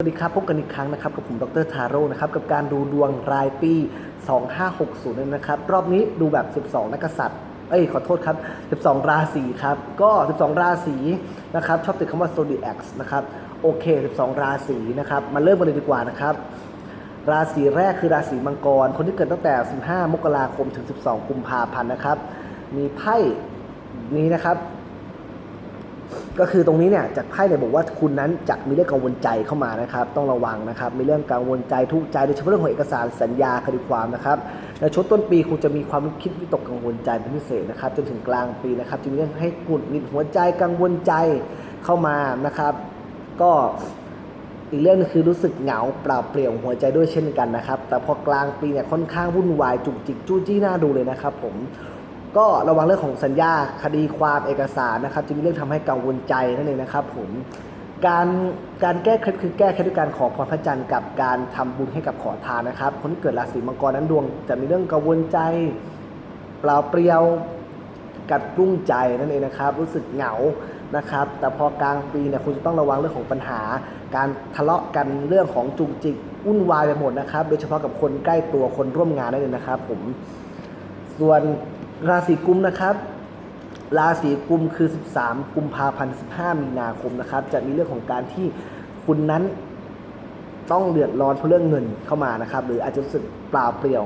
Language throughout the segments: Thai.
สวัสดีครับพบกันอีกครั้งนะครับกับผมดรทาโร่นะครับกับการดูดวงรายปี 2560นั่นนะครับ รอบนี้ดูแบบ 12 นักษัตริย์เอ้ยขอโทษครับ 12 ราศีครับ ก็ 12 ราศีนะครับชอบติดคำว่า zodiac นะครับโอเค 12 ราศีนะครับมาเริ่มกันเลยดีกว่านะครับ ราศีแรกคือราศีมังกร คนที่เกิดตั้งแต่ 15 มกราคมถึง 12 กุมภาพันธ์นะครับ มีไพ่นี้นะครับ ก็คือตรงนี้เนี่ยจากไพ่เนี่ยบอกว่าคุณนั้นจะมีเรื่องกังวลใจเข้ามานะครับ ต้องระวังนะครับ มีเรื่องกังวลใจทุกใจโดยเฉพาะเรื่องของเอกสารสัญญาคดีความนะครับในช่วงต้นปีคุณจะมีความคิดวิตกกังวลใจเป็นพิเศษนะครับ จนถึงกลางปีนะครับจะมีเรื่องให้กุดหงิดหัวใจกังวลใจเข้ามานะครับ ก็อีกเรื่องนึงคือรู้สึกเหงาเปล่าเปลี่ยวหัวใจด้วยเช่นกันนะครับ แต่พอกลางปีเนี่ยค่อนข้างวุ่นวายจุกจิกจู้จี้น่าดูเลยนะครับผม ก็ระวังเรื่องของสัญญาคดีความเอกสารนะครับจะมีเรื่องทำให้กังวลใจนั่นเองนะครับผมการการแก้เคล็ดคือแก้เคล็ดด้วยการขอพรพระจันทร์กับการทำบุญให้กับขอทานนะครับ คนที่เกิดราศีมังกรนั้นดวง จะมีเรื่องกังวลใจเปล่าเปลี่ยวกัดกลุ้มใจนั่นเองนะครับ รู้สึกเหงานะครับ แต่พอกลางปีเนี่ยคุณจะต้องระวังเรื่องของปัญหา การทะเลาะกันเรื่องของจุกจิกวุ่นวายไปหมดนะครับ โดยเฉพาะกับคนใกล้ตัวคนร่วมงานนั่นเองนะครับ ผมส่วน ราศีกุมนะครับ ราศีกุมคือ 13 กุมภาพันธ์ 15 มีนาคมนะครับ จะมีเรื่องของการที่คุณนั้นต้องเดือดร้อนเพราะเรื่องเงินเข้ามานะครับ หรืออาจจะรู้สึกเปล่าเปลี่ยว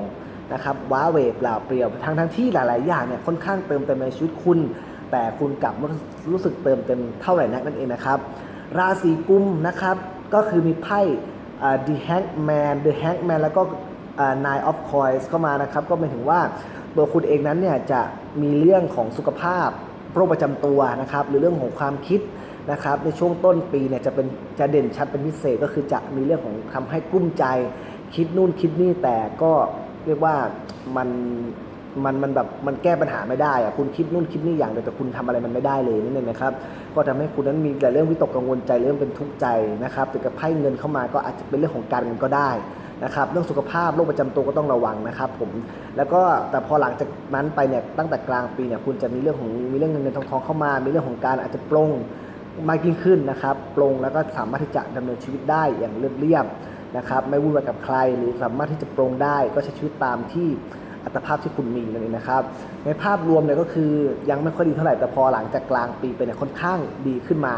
นะครับว้าเวเปล่าเปลี่ยวทั้งทั้งที่หลาย ๆ อย่างเนี่ยค่อนข้างเติมเต็มในชีวิตคุณ แต่คุณกลับไม่รู้สึกเติมเต็มเท่าไหร่นักนั่นเองนะครับ ราศีกุมนะครับก็คือมีไพ่ The Hangman The Hangman แล้วก็อ่า Nine of Coins เข้ามานะครับ ก็หมายถึงว่า ตัวคุณเองนั้นเนี่ยจะมีเรื่องของสุขภาพโรคประจำตัวนะครับหรือเรื่องของความคิดนะครับในช่วงต้นปีเนี่ยจะเป็นจะเด่นชัดเป็นพิเศษก็คือจะมีเรื่องของทำให้กุ้มใจ คิดนู่นคิดนี่แต่ก็เรียกว่ามันมันมันแบบมันแก้ปัญหาไม่ได้อะคุณคิดนู่นคิดนี่อย่างเดียวแต่คุณทำอะไรมันไม่ได้เลยนั่นเองนะครับ ก็ทำให้คุณนั้นมีแต่เรื่องวิตกกังวลใจเรื่องเป็นทุกข์ใจนะครับแต่กับไพ่เงินเข้ามาก็อาจจะเป็นเรื่องของการเงินก็ได้ นะครับเรื่องสุขภาพโรคประจำตัวก็ต้องระวังนะครับผมแล้วก็แต่พอหลังจากนั้นไปเนี่ยตั้งแต่กลางปีเนี่ยคุณจะมีเรื่องของมีเรื่องเงินเงินทองทองเข้ามา มีเรื่องของการอาจจะปลงมากยิ่งขึ้นนะครับปลงแล้วก็สามารถที่จะดำเนินชีวิตได้อย่างเรียบๆนะครับไม่วุ่นวายกับใครหรือสามารถที่จะปลงได้ก็ใช้ชีวิตตามที่อัตภาพที่คุณมีนั่นเองนะครับ ในภาพรวมเนี่ยก็คือยังไม่ค่อยดีเท่าไหร่แต่พอหลังจากกลางปีไปเนี่ยค่อนข้างดีขึ้นมา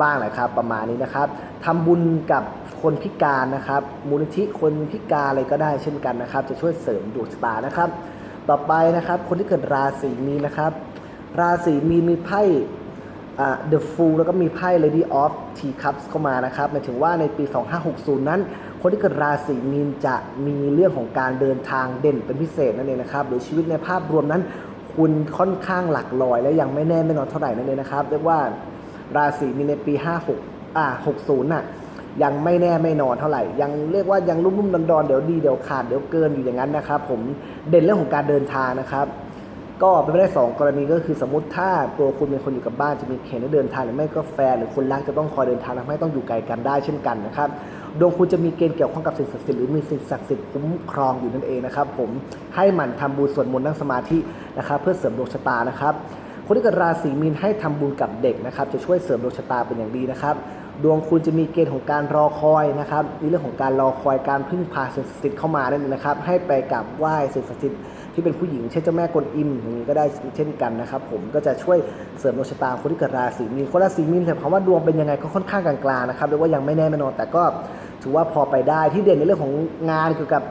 บ้างแหละครับประมาณนี้นะครับทำบุญกับ คนพิการนะครับ มูลนิธิคนพิการอะไรก็ได้เช่นกันนะครับ จะช่วยเสริมดวงชะตานะครับ ต่อไปนะครับคนที่เกิดราศีมีนนะครับ ราศีมีนมีไพ่ The Fool แล้วก็มีไพ่ Lady of Tea Cups เข้ามานะครับหมายถึงว่าในปี 2560 นั้น คนที่เกิดราศีมีนจะมีเรื่องของการเดินทางเด่นเป็นพิเศษนั่นเองนะครับหรือชีวิตในภาพรวมนั้น คุณค่อนข้างหลักลอย และยังไม่แน่ไม่นอนเท่าไหร่นั่นเองนะครับเรียกว่าราศีมีนในปี 56อ่า60น่ะ ยังไม่แน่ไม่นอนเท่าไหร่ ยังเรียกว่ายังรุ่มๆดอนๆเดี๋ยวดีเดี๋ยวขาดเดี๋ยวเกินอยู่อย่างนั้นนะครับผมเด่นเรื่องของการเดินทางนะครับก็เป็นไปได้สองกรณีก็คือสมมติถ้าตัวคุณเป็นคนอยู่กับบ้านจะมีเขตให้เดินทางหรือไม่ก็แฟนหรือคนรักจะต้องคอยเดินทางทำให้ต้องอยู่ไกลกันได้เช่นกันนะครับดวงคุณจะมีเกณฑ์เกี่ยวข้องกับสิ่งศักดิ์สิทธิ์หรือมีสิ่งศักดิ์สิทธิ์คุ้มครองอยู่นั่นเองนะครับผมให้หมั่นทำบุญสวดมนต์นั่งสมาธินะครับเพื่อเสริมดวงชะตานะครับคนที่เกิดราศีมีนให้ทำบุญกับเด็กนะครับจะช่วยเสริมดวงชะตาเป็นอย่างดีนะครับ ดวงคุณจะมีเกณฑ์ของการรอคอยนะครับในเรื่องของการรอคอยการพึ่งพาสิ่งศักดิ์สิทธิ์เข้ามานั่นเองนะครับ ให้ไปกราบไหว้สิ่งศักดิ์สิทธิ์ที่เป็นผู้หญิงเช่นเจ้าแม่กวนอิมอย่างนี้ก็ได้เช่นกันนะครับ ผมก็จะช่วยเสริมดวงชะตาคนที่เกิดราศีมีนคนราศีมีนแต่คำว่าดวงเป็นยังไงก็ค่อนข้างกลางๆนะครับเรียกว่ายังไม่แน่ไม่นอนแต่ก็ถือว่าพอไปได้ที่เด่นในเรื่องของงานเกี่ยวกับ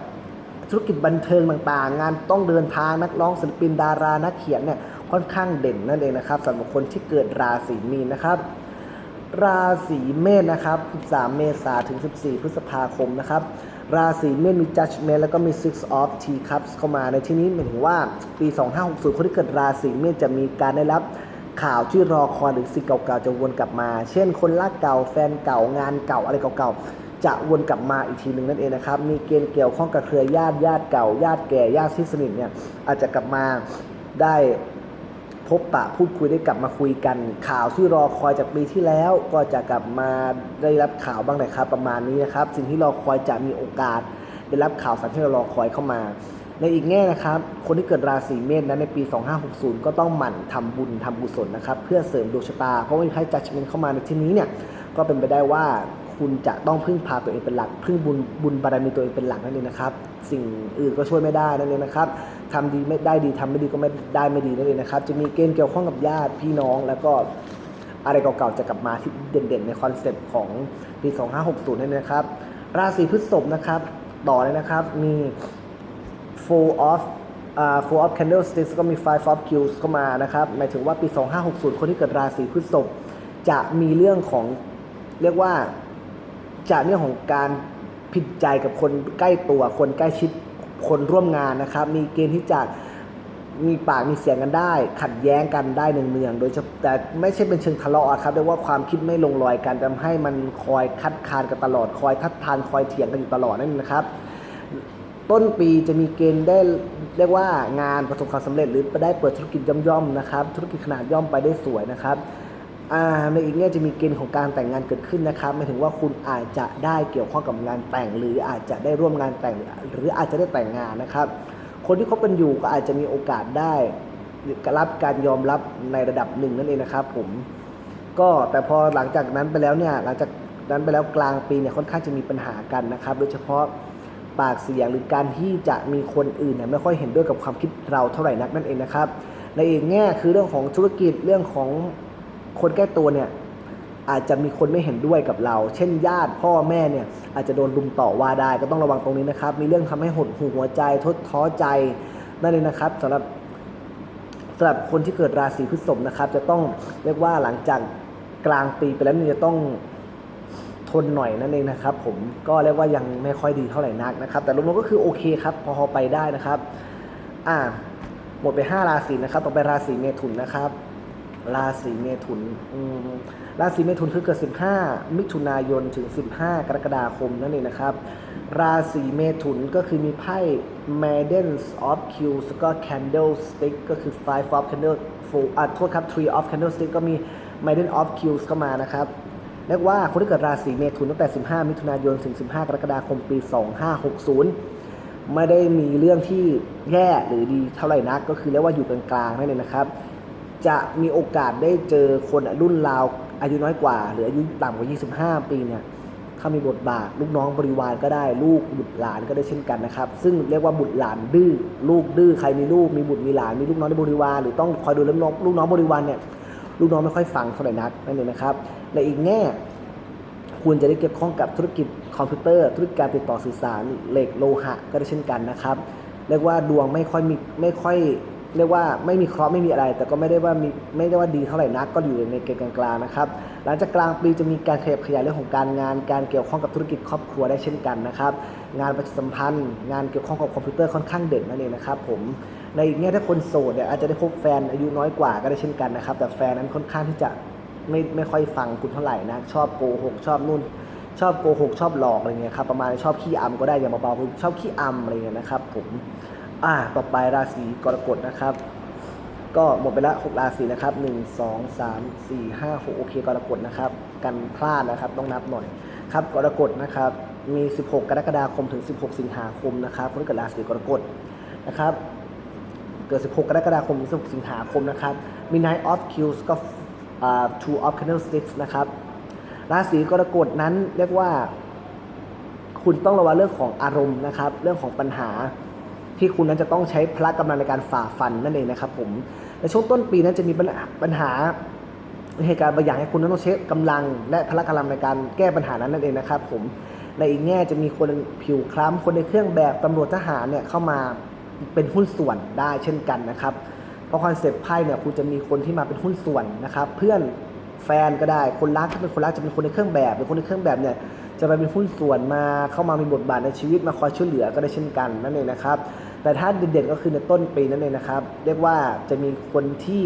ธุรกิจบันเทิงต่างๆ งานต้องเดินทางนักร้องศิลปินดารานักเขียนเนี่ยค่อนข้างเด่นนั่นเองนะครับสำหรับคนที่เกิดราศีมีนนะครับ ราศีเมษนะครับ 13 เมษายนถึง 14 พฤษภาคมนะครับ ราศีเมษมี Judgment แล้วก็มี Six of T Cups เข้ามาในที่นี้หมายถึงว่าปี 2560 คนที่เกิดราศีเมษจะมีการได้รับข่าวที่รอคอยหรือสิ่งเก่าๆจะวนกลับมา เช่น คนรักเก่าแฟนเก่างานเก่าอะไรเก่าๆ จะวนกลับมาอีกทีหนึ่งนั่นเองนะครับ มีเกณฑ์เกี่ยวข้องกับเครือญาติญาติเก่าญาติแก่ญาติที่สนิทเนี่ยอาจจะกลับมาได้ พบปะพูดคุยได้กลับมาคุยกัน ข่าวที่รอคอยจากปีที่แล้ว ก็จะกลับมาได้รับข่าวบ้างนะครับประมาณนี้นะครับ สิ่งที่รอคอยจะมีโอกาส ได้รับข่าวสารที่เรารอคอยเข้ามา ในอีกแง่นะครับ คนที่เกิดราศีเมษนั้นในปี 2560 ก็ต้องหมั่นทำบุญทำกุศลนะครับ เพื่อเสริมดวงชะตาเพราะว่ามีไพ่จัดเมนเข้ามาในที่นี้เนี่ยก็เป็นไปได้ว่า คุณจะต้องพึ่งพาตัวเองเป็นหลัก พึ่งบุญบุญบารมีตัวเองเป็นหลักนั่นเองนะครับ สิ่งอื่นก็ช่วยไม่ได้นั่นเองนะครับทำดีไม่ได้ดีทำไม่ดีก็ไม่ได้ไม่ดีนั่นเองนะครับ จะมีเกณฑ์เกี่ยวข้องกับญาติพี่น้องแล้วก็อะไรเก่าๆจะกลับมาที่เด่นๆ ในคอนเซปต์ของปี 2560นั่นเองนะครับ ราศีพฤษภนะครับ ต่อเลยนะครับ มี four of อ่า four of candlesticks ก็มี five of cues เข้ามานะครับ หมายถึงว่าปี 2560 คนที่เกิดราศีพฤษภจะมีเรื่องของเรียกว่า จะเรื่องของการผิดใจกับคนใกล้ตัว คนใกล้ชิดคนร่วมงานนะครับ มีเกณฑ์ที่จะมีปากมีเสียงกันได้ ขัดแย้งกันได้เนืองๆโดยเฉพาะแต่ไม่ใช่เป็นเชิงทะเลาะครับเรียกว่าความคิดไม่ลงรอยกันทำให้มันคอยคัดค้านกันตลอด คอยทัดทานคอยเถียงกันอยู่ตลอดนั่นนะครับ ต้นปีจะมีเกณฑ์ได้เรียกว่างานประสบความสำเร็จหรือได้เปิดธุรกิจย่อมๆนะครับ ธุรกิจขนาดย่อมไปได้สวยนะครับ ในอีกแง่จะมีเกณฑ์ของการแต่งงานเกิดขึ้นนะครับหมายถึงว่าคุณอาจจะได้เกี่ยวข้องกับงานแต่ง หรืออาจจะได้ร่วมงานแต่ง หรืออาจจะได้แต่งงานนะครับ คนที่คบกันอยู่ก็อาจจะมีโอกาสได้รับการยอมรับในระดับหนึ่งนั่นเองนะครับผมก็แต่พอหลังจากนั้นไปแล้วเนี่ยหลังจากนั้นไปแล้วกลางปีเนี่ยค่อนข้างจะมีปัญหากันนะครับ โดยเฉพาะปากเสียงหรือการที่จะมีคนอื่นเนี่ยไม่ค่อยเห็นด้วยกับความคิดเราเท่าไหร่นักนั่นเองนะครับ ในอีกแง่คือเรื่องของธุรกิจเรื่องของ คนใกล้ตัวเนี่ยอาจจะมีคนไม่เห็นด้วยกับเรา เช่นญาติพ่อแม่เนี่ยอาจจะโดนรุมต่อว่าได้ก็ต้องระวังตรงนี้นะครับ มีเรื่องทำให้หดหูหัวใจทดท้อใจนั่นเองนะครับสำหรับสำหรับคนที่เกิดราศีพฤษภนะครับ จะต้องเรียกว่าหลังจากกลางปีไปแล้วนี่จะต้องทนหน่อยนั่นเองนะครับ ผมก็เรียกว่ายังไม่ค่อยดีเท่าไหร่นักนะครับ แต่รวมๆก็คือโอเคครับ พอไปได้นะครับ อ่า หมดไป 5 ราศีนะครับ ต่อไปราศีเมถุนนะครับ ราศีเมถุนราศีเมถุนคือเกิด 15 มิถุนายนถึง 15 กรกฎาคมนั่นเองนะครับ ราศีเมถุนก็คือมีไพ่ Maidens of Cues แล้วก็ Candlestick ก็คือ Five of Candle Four อะโทษครับ Three of Candlestick ก็มี Maiden of Cues เข้ามานะครับเรียกว่าคนที่เกิดราศีเมถุนตั้งแต่ 15 มิถุนายนถึง 15 กรกฎาคมปี 2560 ไม่ได้มีเรื่องที่แย่หรือดีเท่าไหร่นัก ก็คือเรียกว่าอยู่กลางๆนั่นเองนะครับ จะมีโอกาสได้เจอคนรุ่นราวอายุน้อยกว่า หรืออายุต่ำกว่า 25 ปีเนี่ยเข้ามีบทบาทลูกน้องบริวารก็ได้ลูกบุตรหลานก็ได้เช่นกันนะครับ ซึ่งเรียกว่าบุตรหลานดื้อลูกดื้อใครมีลูกมีบุตรมีหลานมีลูกน้องในบริวารหรือต้องคอยดูแลลูกน้องลูกน้องบริวารเนี่ยลูกน้องไม่ค่อยฟังเท่าไหร่นักนั่นเองนะครับในอีกแง่คุณจะได้เกี่ยวข้องกับธุรกิจคอมพิวเตอร์ธุรกิจการติดต่อสื่อสารเหล็กโลหะก็ได้เช่นกันนะครับ เรียกว่าดวงไม่ค่อยมีไม่ค่อย เรียกว่าไม่มีเคราะห์ไม่มีอะไร แต่ก็ไม่ได้ว่ามีไม่ได้ว่าดีเท่าไหร่นักก็อยู่ในเกณฑ์กลางๆนะครับหลังจากกลางปีจะมีการขยับขยายเรื่องของการงาน การเกี่ยวข้องกับธุรกิจครอบครัวได้เช่นกันนะครับงานประชาสัมพันธ์ งานเกี่ยวข้องกับคอมพิวเตอร์ค่อนข้างเด่นนั่นเองนะครับผมในอีกแง่ถ้าคนโสดเนี่ยอาจจะได้พบแฟนอายุน้อยกว่าก็ได้เช่นกันนะครับแต่แฟนนั้นค่อนข้างที่จะไม่ไม่ค่อยฟังคุณเท่าไหร่นะชอบโกหกชอบนู่นชอบโกหกชอบหลอกอะไรเงี้ยครับประมาณชอบขี้อำก็ได้อย่างเบาๆคือชอบขี้อำอะไรเงี้ยนะครับผม อ่าต่อไปราศีกรกฎนะครับ ก็หมดไปละหกราศีนะครับหนึ่งสองสามี่ห้าหกโอเคกรกฎนะครับ กันพลาดนะครับต้องนับหน่อยครับกรกฎนะครับมี 16 กรกฎาคมถึง 16 สิงหาคมนะครับคนที่เกิดราศีกรกฎนะครับ เกิด 16 กรกฎาคมถึง 16 สิงหาคมนะครับ มี Nine of Cues ก็อ่า Two of Candlesticks นะครับ ราศีกรกฎนั้นเรียกว่า คุณต้องระวังเรื่องของอารมณ์นะครับ เรื่องของปัญหา ที่คุณนั้นจะต้องใช้พละกำลังในการฝ่าฟันนั่นเองนะครับผมในช่วงต้นปีนั้นจะมีปัญหาเหตุการณ์บางอย่างให้คุณนั้นต้องใช้กำลัง และพละกำลังในการแก้ปัญหานั้นนั่นเองนะครับผมในอีกแง่จะมีคนผิวคล้ำคนในเครื่องแบบตำรวจทหารเนี่ยเข้ามาเป็นหุ้นส่วนได้เช่นกันนะครับเพราะคอนเซปต์ไพ่เนี่ยคุณจะมีคนที่มาเป็นหุ้นส่วนนะครับเพื่อนแฟนก็ได้คนรักถ้าเป็นคนรักจะเป็นคนในเครื่องแบบหรือคนในเครื่องแบบเนี่ยจะไปเป็นหุ้นส่วนมาเข้ามามีบทบาทในชีวิตมาคอยช่วยเหลือก็ได้เช่นกันนั่นเองนะครับ แต่ถ้าเด่นๆก็คือในต้นปีนั่นเองนะครับ เรียกว่าจะมีคนที่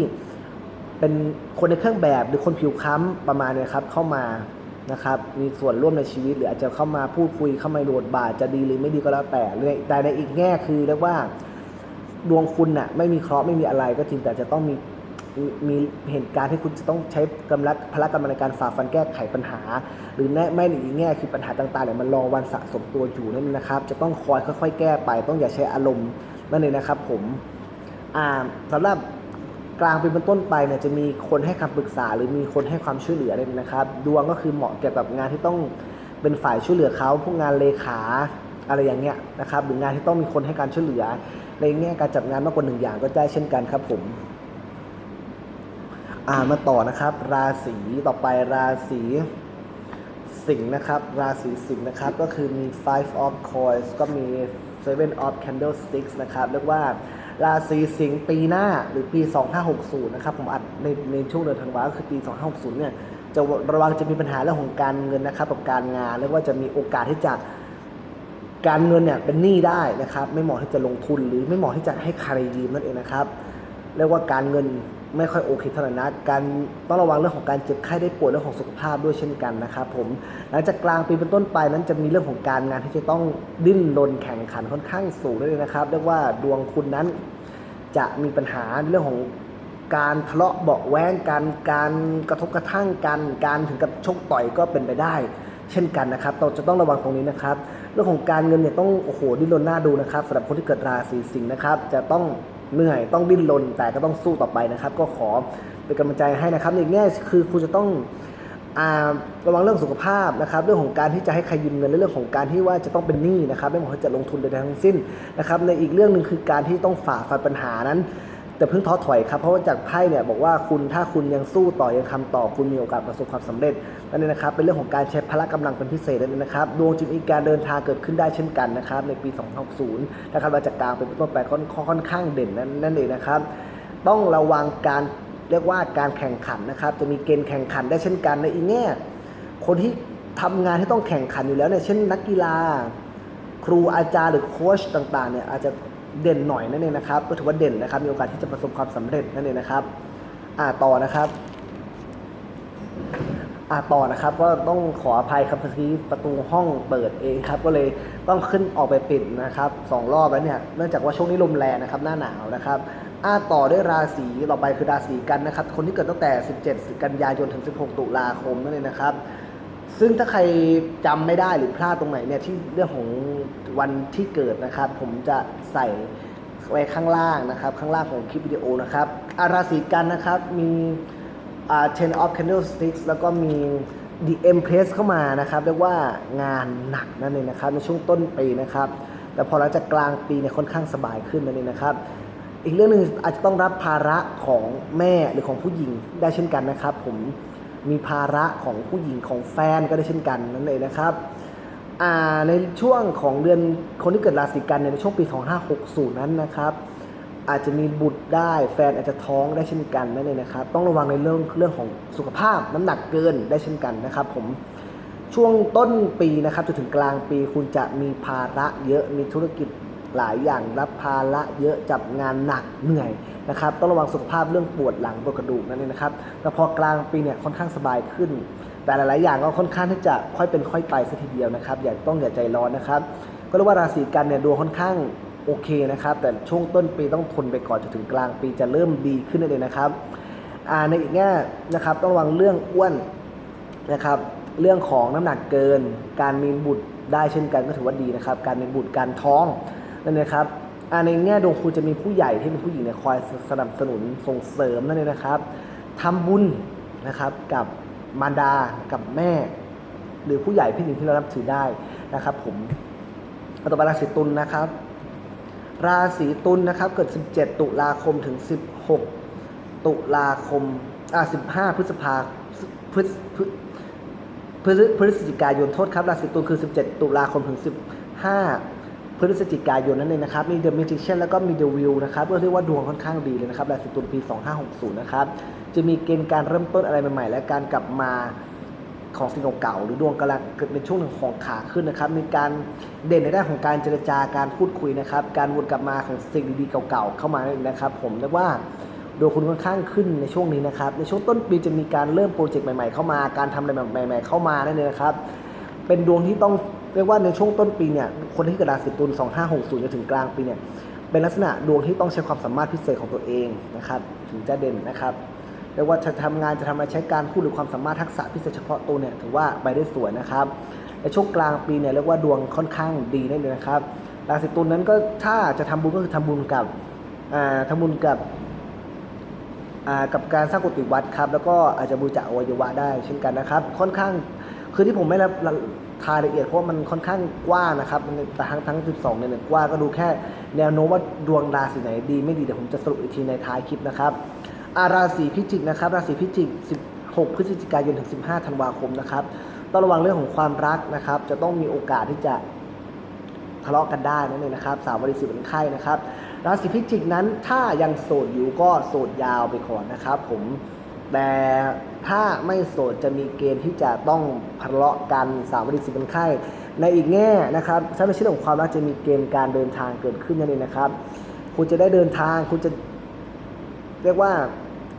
เป็นคนในเครื่องแบบหรือคนผิวค้ำประมาณนี้ครับเข้ามานะครับมีส่วนร่วมในชีวิตหรืออาจจะเข้ามาพูดคุยเข้ามาโดดบาทจะดีหรือไม่ดีก็แล้วแต่เลยแต่ในอีกแง่คือเรียกว่าดวงคุณน่ะไม่มีเคราะห์ไม่มีอะไรก็จริงแต่จะต้องมี มีเหตุการณ์ที่คุณจะต้องใช้กำลังพละกำลังในการฝ่าฟันแก้ไขปัญหา หรือแน่ไม่ในอีกแง่คือปัญหาต่างๆเนี่ยมันรอวันสะสมตัวอยู่นั่นนะครับ จะต้องคอยค่อย ๆ แก้ไป ต้องอย่าใช้อารมณ์นั่นเองนะครับ ผมอ่าสำหรับกลางปีเป็นต้นไปเนี่ยจะมีคนให้คำปรึกษา หรือมีคนให้ความช่วยเหลือเนี่ยนะครับ ดวงก็คือเหมาะเกี่ยวกับงานที่ต้องเป็นฝ่ายช่วยเหลือเขาพวกงานเลขาอะไรอย่างเงี้ยนะครับหรืองานที่ต้องมีคนให้การช่วยเหลือ ในแง่การจัดงานมากกว่าหนึ่งอย่างก็ได้เช่นกันครับผม อ่ามาต่อนะครับ ราศีต่อไปราศีสิงห์นะครับ ราศีสิงห์นะครับ ก็คือมี five of coins ก็มี seven of candlesticks นะครับ เรียกว่าราศีสิงห์ปีหน้าหรือปี 2560 นะครับ ผมอัดในในช่วงเดือนธันวาก็คือปี 2560 เนี่ย จะระวังจะมีปัญหาเรื่องของการเงินนะครับกับการงานเรียกว่าจะมีโอกาสที่จะการเงินเนี่ยเป็นหนี้ได้นะครับ ไม่เหมาะที่จะลงทุนหรือไม่เหมาะที่จะให้ใครยืมนั่นเองนะครับ เรียกว่าการเงิน ไม่ค่อยโอเคเท่าไหร่นะการต้องระวังเรื่องของการเจ็บไข้ได้ป่วยเรื่องของสุขภาพด้วยเช่นกันนะครับผมหลังจากกลางปีเป็นต้นไปนั้นจะมีเรื่องของการงานที่จะต้องดิ้นรนแข่งขันค่อนข้างสูงเลยนะครับเรียกว่าดวงคุณนั้นจะมีปัญหาเรื่องของการทะเลาะเบาแว้งกันการกระทบกระทั่งกันการถึงกับชกต่อยก็เป็นไปได้ เช่นกันนะครับเราจะต้องระวังตรงนี้นะครับ เรื่องของการเงินเนี่ยต้องโอ้โหดิ้นรนหน้าดูนะครับสำหรับคนที่เกิดราศีสิงห์นะครับ จะต้อง เหนื่อยต้องดิ้นรนแต่ก็ต้องสู้ต่อไปนะครับ ก็ขอเป็นกำลังใจให้นะครับในอีกแง่คือคุณจะต้องระวังเรื่องสุขภาพนะครับเรื่องของการที่จะให้ใครยืมเงินและเรื่องของการที่ว่าจะต้องเป็นหนี้นะครับไม่ว่าจะลงทุนใดทั้งสิ้นนะครับในอีกเรื่องหนึ่งคือการที่ต้องฝ่าฟันปัญหานั้น แต่เพิ่งท้อถอยครับ เพราะว่าจากไพ่เนี่ยบอกว่าคุณถ้าคุณยังสู้ต่อยังทำต่อคุณมีโอกาสประสบความสำเร็จนั่นเองนะครับเป็นเรื่องของการใช้พละกำลังเป็นพิเศษนั่นเองนะครับดวงจิตมีการเดินทางเกิดขึ้นได้เช่นกันนะครับในปี 2060นะครับเราจะกลางเป็นต้นไปค่อนค่อนข้างเด่นนั่นนั่นเองนะครับต้องระวังการเรียกว่าการแข่งขันนะครับ จะมีเกณฑ์แข่งขันได้เช่นกันในอีกแง่คนที่ทำงานที่ต้องแข่งขันอยู่แล้วเนี่ยเช่นนักกีฬา ครูอาจารย์หรือโค้ชต่างๆเนี่ยอาจจะ เด่นหน่อยนั่นเองนะครับก็ถือว่าเด่นนะครับ มีโอกาสที่จะประสบความสำเร็จนั่นเองนะครับ อ่าต่อนะครับอ่าต่อนะครับก็ต้องขออภัยครับเมื่ประตูห้องเปิดเองครับ ก็เลยต้องขึ้นออกไปปิดนะครับสองรอบแล้วเนี่ยเนื่องจากว่าช่วงนี้ลมแรงนะครับหน้าหนาวนะครับอ่าต่อด้วยราศีต่อไปคือราศีกันนะครับ คนที่เกิดตั้งแต่ 17 กันยายนถึง 16 ตุลาคมนั่นเองนะครับ ซึ่งถ้าใครจำไม่ได้หรือพลาดตรงไหนเนี่ยที่เรื่องของวันที่เกิดนะครับ ผมจะใส่ไว้ข้างล่างนะครับ ข้างล่างของคลิปวิดีโอนะครับอาราศีกันนะครับมีอ่า ten of candlesticks แล้วก็มี the empress เข้ามานะครับเรียกว่างานหนักนั่นเองนะครับในช่วงต้นปีนะครับ แต่พอหลังจากกลางปีเนี่ยค่อนข้างสบายขึ้นนั่นเองนะครับ อีกเรื่องหนึ่งอาจจะต้องรับภาระของแม่หรือของผู้หญิงได้เช่นกันนะครับ ผม มีภาระของผู้หญิงของแฟนก็ได้เช่นกันนั่นเองนะครับในช่วงของเดือนคนที่เกิดราศีกันเนี่ยในช่วงปี 2560 นั้นนะครับอาจจะมีบุตรได้แฟนอาจจะท้องได้เช่นกันนั่นเองนะครับ ต้องระวังในเรื่องเรื่องของสุขภาพน้ำหนักเกินได้เช่นกันนะครับ ผมช่วงต้นปีนะครับจนถึงกลางปีคุณจะมีภาระเยอะมีธุรกิจ หลายอย่างรับภาระเยอะจับงานหนักเหนื่อยนะครับต้องระวังสุขภาพเรื่องปวดหลังปวดกระดูกนั่นเองนะครับแต่พอกลางปีเนี่ยค่อนข้างสบายขึ้น แต่หลายๆอย่างก็ค่อนข้างที่จะค่อยเป็นค่อยไปสัทีเดียวนะครับอย่าต้องอย่าใจร้อนนะครับก็เรียกว่าราศีกันเนี่ยดวงค่อนข้างโอเคนะครับ แต่ช่วงต้นปีต้องทนไปก่อนจนถึงกลางปีจะเริ่มดีขึ้นนั่นเองนะครับในอีกแง่นะครับต้องระวังเรื่องอ้วนนะครับเรื่องของน้ำหนักเกิน การมีบุตรได้เช่นกันก็ถือว่าดีนะครับ การมีบุตรการท้อง นั่นเองครับในแง่ดวงคุณจะมีผู้ใหญ่ที่เป็นผู้หญิงเนี่ยคอยสนับสนุนส่งเสริมนั่นเองนะครับทำบุญนะครับกับมารดากับแม่ หรือผู้ใหญ่พี่หญิงที่เรานับถือได้นะครับ ผมต่อไปราศีตุลนะครับ ราศีตุลนะครับ เกิด 17 ตุลาคมถึง 16 ตุลาคมอ่า15 พฤษภาพฤษพฤศจิกายนโทษครับ ราศีตุลคือ 17 ตุลาคมถึง 15 พฤศจิกายนนั่นเองนะครับ มีเดอะมิจิเชนแล้วก็มีเดอะวิวนะครับก็เรียกว่าดวงค่อนข้างดีเลยนะครับราศีตุลปี 2560 นะครับ จะมีเกณฑ์การเริ่มต้นอะไรใหม่ๆ และการกลับมาของสิ่งเก่าๆหรือดวงกำลังเกิดเป็นช่วงหนึ่งของขาขึ้นนะครับ มีการเด่นในด้านของการเจรจาการพูดคุยนะครับ การวนกลับมาของสิ่งดีๆเก่าๆเข้ามานั่นเองนะครับ ผมเรียกว่าดวงคุณค่อนข้างขึ้นในช่วงนี้นะครับ ในช่วงต้นปีจะมีการเริ่มโปรเจกต์ใหม่ๆเข้ามา การทำอะไรใหม่ ๆ เข้ามานั่นเองนะครับ เป็นดวงที่ต้อง เรียกว่าในช่วงต้นปีเนี่ยคนที่เกิดราศีตุล2560จนถึงกลางปีเนี่ยเป็นลักษณะดวงที่ต้องใช้ความสามารถพิเศษของตัวเองนะครับถึงจะเด่นนะครับเรียกว่าจะทำงานจะทำอะไรใช้การพูดหรือความสามารถทักษะพิเศษเฉพาะตัวเนี่ยถือว่าไปได้สวยนะครับในช่วงกลางปีเนี่ยเรียกว่าดวงค่อนข้างดีนั่นเองนะครับราศีตุลนั้นก็ถ้าจะทำบุญก็คือทำบุญกับอ่าทำบุญกับกับการสร้างกุฏิวัดครับ แล้วก็อาจจะบูชาอวัยวะได้เช่นกันนะครับ ค่อนข้างคือที่ผมไม่รับ ทายละเอียดเพราะว่ามันค่อนข้างกว้างนะครับมันแต่ทั้งทั้ง 12เนี่ยเนี่ยกว้างก็ดูแค่แนวโน้มว่าดวงราศีไหนดีไม่ดีเดี๋ยวผมจะสรุปอีกทีในท้ายคลิปนะครับอาราศีพิจิกนะครับ ราศีพิจิก 16 พฤศจิกายนถึง 15 ธันวาคมนะครับต้องระวังเรื่องของความรักนะครับ จะต้องมีโอกาสที่จะทะเลาะกันได้นั่นเองนะครับสาวบริสุทธิ์เป็นไข้นะครับ ราศีพิจิกนั้นถ้ายังโสดอยู่ก็โสดยาวไปก่อนนะครับ ผม แต่ถ้าไม่โสดจะมีเกณฑ์ที่จะต้องทะเลาะกันสาวบริสุทธิ์เป็นไข้ในอีกแง่นะครับถ้าในชีวิตของความรักจะมีเกณฑ์การเดินทางเกิดขึ้นนั่นเองนะครับ คุณจะได้เดินทางคุณจะเรียกว่า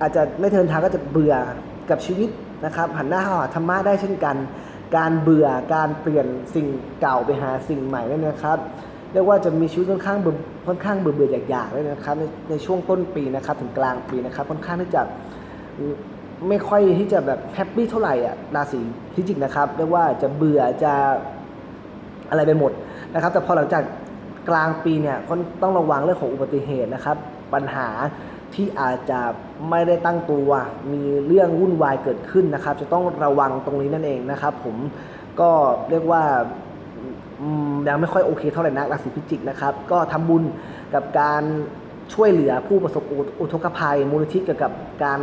อาจจะไม่เดินทางก็จะเบื่อกับชีวิตนะครับ หันหน้าเข้าหาธรรมะได้เช่นกัน การเบื่อการเปลี่ยนสิ่งเก่าไปหาสิ่งใหม่นั่นนะครับ เรียกว่าจะมีชีวิตค่อนข้างเบื่อค่อนข้างเบื่อเบื่ออยากๆเลยนะครับในช่วงต้นปีนะครับถึงกลางปีนะครับค่อนข้างที่จะ ไม่ค่อยที่จะแบบแฮปปี้เท่าไหร่อะราศีพิจิกนะครับเรียกว่าจะเบื่อจะอะไรไปหมดนะครับ แต่พอหลังจากกลางปีเนี่ยก็ต้องระวังเรื่องของอุบัติเหตุนะครับ ปัญหาที่อาจจะไม่ได้ตั้งตัวมีเรื่องวุ่นวายเกิดขึ้นนะครับ จะต้องระวังตรงนี้นั่นเองนะครับ ผมก็เรียกว่ายังไม่ค่อยโอเคเท่าไหร่นักราศีพิจิกนะครับ ก็ทำบุญกับการช่วยเหลือผู้ประสบอุทกภัย มูลนิธิเกี่ยวกับการ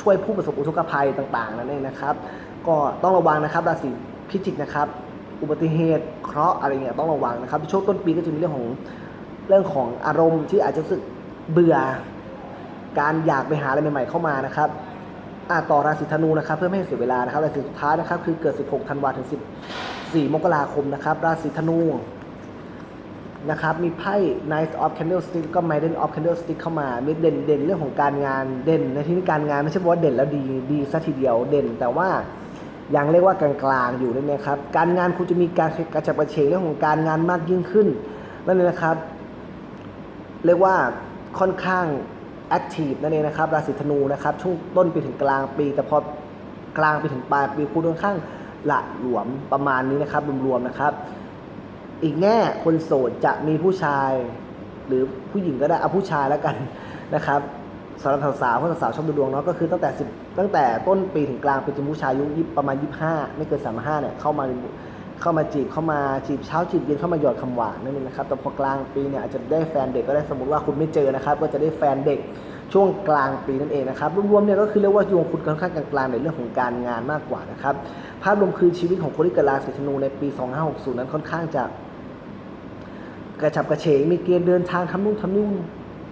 ช่วยผู้ประสบอุทกภัยต่างๆนั่นเองนะครับ ก็ต้องระวังนะครับราศีพิจิกนะครับ อุบัติเหตุเคราะห์อะไรเงี้ยต้องระวังนะครับช่วงต้นปีก็จะมีเรื่องของเรื่องของอารมณ์ที่อาจจะรู้สึกเบื่อ การอยากไปหาอะไรใหม่ ๆ เข้ามานะครับอะต่อราศีธนูนะครับ เพื่อไม่ให้เสียเวลานะครับราศีสุดท้ายนะครับ คือเกิด 16 ธันวาถึง 14 มกราคมนะครับ ราศีธนู นะครับ มีไพ่ Knight of Candlestick ก็ Maiden of Candlestick เข้ามา มีเด่นเด่นเรื่องของการงานเด่น ในที่นี้การงานไม่ใช่ว่าเด่นแล้วดีดีซะทีเดียวเด่น แต่ว่ายังเรียกว่ากลางๆอยู่นั่นเองครับ การงานคุณจะมีการกระจับกระเฉงเรื่องของการงานมากยิ่งขึ้นนั่นเองนะครับ เรียกว่าค่อนข้างแอคทีฟนั่นเองนะครับ ราศีธนูนะครับ ช่วงต้นปีถึงกลางปี แต่พอกลางไปถึงปลายปีคุณค่อนข้างละหลวมประมาณนี้นะครับรวมๆนะครับ อีกแง่คนโสดจะมีผู้ชาย หรือผู้หญิงก็ได้เอาผู้ชายแล้วกันนะครับสำหรับสาวๆเพราะสาวๆชอบดูดวงเนาะก็คือตั้งแต่10ตั้งแต่ต้นปีถึงกลางปีจะมีผู้ชายอายุยี่ประมาณ25ไม่เกิน35เนี่ยเข้ามาเข้ามาจีบเข้ามาจีบเช้าจีบเย็นเข้ามาหยอดคำหวานนั่นเองนะครับแต่พอกลางปีเนี่ยอาจจะได้แฟนเด็กก็ได้สมมติว่าคุณไม่เจอนะครับ ก็จะได้แฟนเด็กช่วงกลางปีนั่นเองนะครับรวมๆเนี่ยก็คือเรียกว่าดวงคุณค่อนข้างกลางๆในเรื่องของการงานมากกว่านะครับภาพรวมคือชีวิตของคนที่เกิดราศีธนูในปี 2560 นั้นค่อนข้างจะ กระฉับกระเฉงมีเกณฑ์เดินทางทำนู่นทำนี่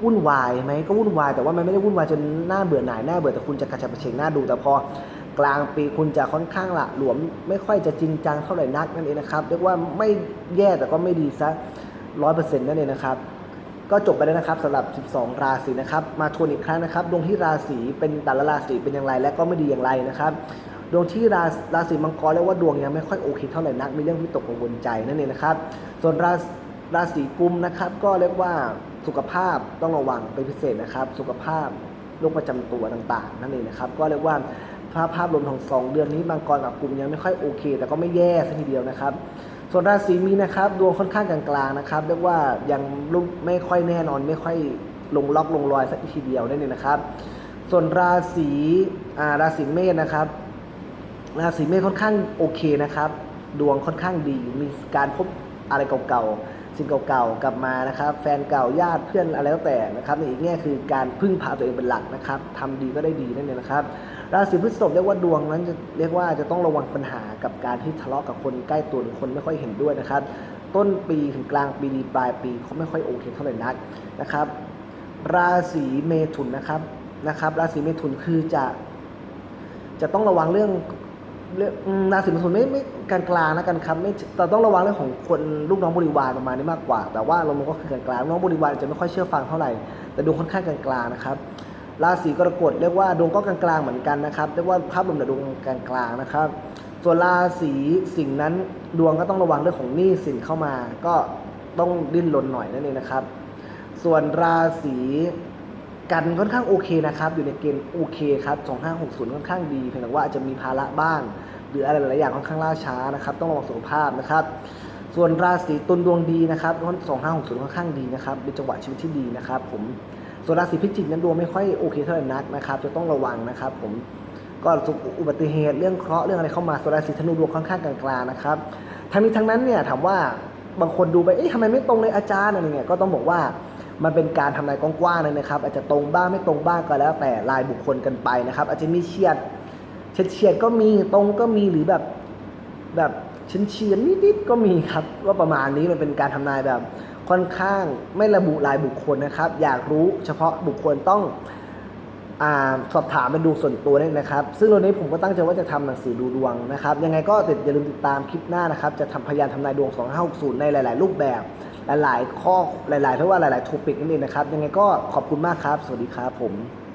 วุ่นวายไหมก็วุ่นวายแต่ว่ามันไม่ได้วุ่นวายจนหน้าเบื่อหน่ายหน้าเบื่อแต่คุณจะกระฉับกระเฉงหน้าดู แต่พอกลางปีคุณจะค่อนข้างละหลวม ไม่ค่อยจะจริงจังเท่าไหร่นักนั่นเองนะครับเรียกว่าไม่แย่แต่ก็ไม่ดีซะร้อยเปอร์เซ็นต์นั่นเองนะครับก็จบไปแล้วนะครับสำหรับ 12 ราศีนะครับ มาทวนอีกครั้งนะครับ ดวงที่ราศีเป็นแต่ละราศีเป็นอย่างไร และก็ไม่ดีอย่างไรนะครับ ดวงที่ราราศีมังกรเรียกว่าดวงยังไม่ค่อยโอเคเท่าไหร่นัก มีเรื่องวิตกกังวลใจนั่นเองนะครับ ส่วนรา ราศีกุมนะครับ ก็เรียกว่าสุขภาพต้องระวังเป็นพิเศษนะครับ สุขภาพโรคประจำตัวต่างๆ นั่นเองนะครับ ก็เรียกว่าภาพภาพรวมของสองเดือนนี้มังกรกับกุมยังไม่ค่อยโอเค แต่ก็ไม่แย่สักทีเดียวนะครับ ส่วนราศีมีนนะครับดวงค่อนข้างกลางๆนะครับเรียกว่ายังรูปไม่ค่อยแน่นอน ไม่ค่อยลงล็อกลงรอยสักทีเดียวนั่นเองนะครับ ส่วนราศีราศีเมษนะครับ ราศีเมษค่อนข้างโอเคนะครับ ดวงค่อนข้างดี มีการพบอะไรเก่าๆ สิ่งเก่าๆกลับมานะครับ แฟนเก่าญาติเพื่อนอะไรแล้วแต่นะครับในอีกแง่คือการพึ่งพาตัวเองเป็นหลักนะครับทำดีก็ได้ดีนั่นเองนะครับราศีพฤษภเรียกว่าดวงนั้นจะเรียกว่าจะต้องระวังปัญหากับการที่ทะเลาะกับคนใกล้ตัวหรือคนไม่ค่อยเห็นด้วยนะครับ ต้นปีถึงกลางปีดีปลายปีเขาไม่ค่อยโอเคเท่าไหร่นักนะครับ ราศีเมถุนนะครับนะครับ ราศีเมถุนคือจะจะต้องระวังเรื่อง เรื่องราศีมิถุนไม่ไม่กลางกลางๆนะกันครับไม่แต่ต้องระวังเรื่องของคนลูกน้องบริวารประมาณนี้มากกว่า แต่ว่าลมก็คือกลางกลางๆน้องบริวารจะไม่ค่อยเชื่อฟังเท่าไหร่แต่ดวงค่อนข้างกลางกลางๆนะครับราศีกรกฎเรียกว่าดวงก็กลางกลางๆเหมือนกันนะครับเรียกว่าภาพรวมแต่ดวงกลางกลางๆนะครับ ส่วนราศีสิ่งนั้นดวงก็ต้องระวังเรื่องของหนี้สินเข้ามา ก็ต้องดิ้นรนหน่อยนั่นเองนะครับ ส่วนราศี กันค่อนข้างโอเคนะครับ อยู่ในเกณฑ์โอเคครับ2560 ค่อนข้างดีเพียงแต่ว่าอาจจะมีภาระบ้าง หรืออะไรหลายอย่างค่อนข้างล่าช้านะครับ ต้องระวังสุขภาพนะครับ ส่วนราศีตุลดวงดีนะครับ2560 ค่อนข้างดีนะครับเป็นจังหวะชีวิตที่ดีนะครับ ผมส่วนราศีพิจิกนั้นดวงไม่ค่อยโอเคเท่าไหร่นักนะครับ จะต้องระวังนะครับ ผมก็อุบัติเหตุเรื่องเคราะห์เรื่องอะไรเข้ามาโซราศีธนูดวงค่อนข้างกลางๆนะครับทั้งนี้ทั้งนั้นเนี่ยถามว่าบางคนดูไปเอ๊ะทำไมไม่ตรงเลยอาจารย์อะไรเงี้ยก็ต้องบอกว่า มันเป็นการทำนายกว้างๆเลยนะครับ อาจจะตรงบ้างไม่ตรงบ้างก็แล้วแต่รายบุคคลกันไปนะครับ อาจจะมีเฉียดเฉียดเฉียดก็มีตรงก็มีหรือแบบแบบเฉียนเฉียนๆนิดๆก็มีครับว่าประมาณนี้มันเป็นการทำนายแบบค่อนข้างไม่ระบุรายบุคคลนะครับ อยากรู้เฉพาะบุคคลต้องอสอบถามเป็นดูส่วนตัวนี่นะครับ ซึ่งวันนี้ผมก็ตั้งใจว่าจะทำหนังสือดูดวงนะครับ ยังไงก็ติดอย่าลืมติดตามคลิปหน้านะครับ จะทำพยานทำนายดวง 2560 ในหลาย ๆ รูปแบบ หลาย ๆ ข้อหลายๆเพราะว่าหลาย ๆ ทูปิกนั่นเองนะครับ ยังไงก็ขอบคุณมากครับ สวัสดีครับผม